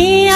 He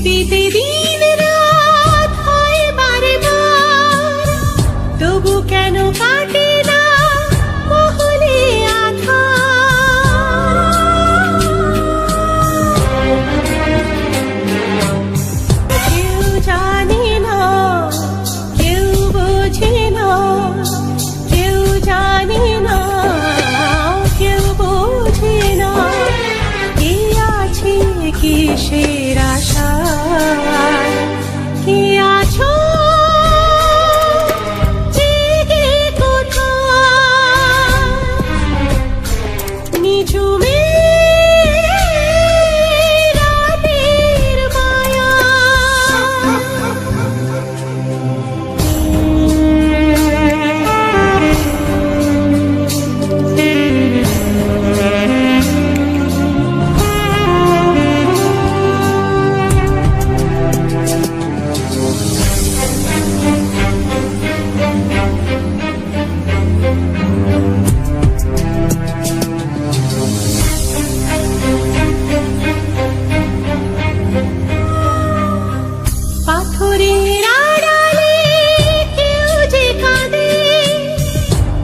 বিতে দিন রাত হয় বারে বার তবু কেন কাটে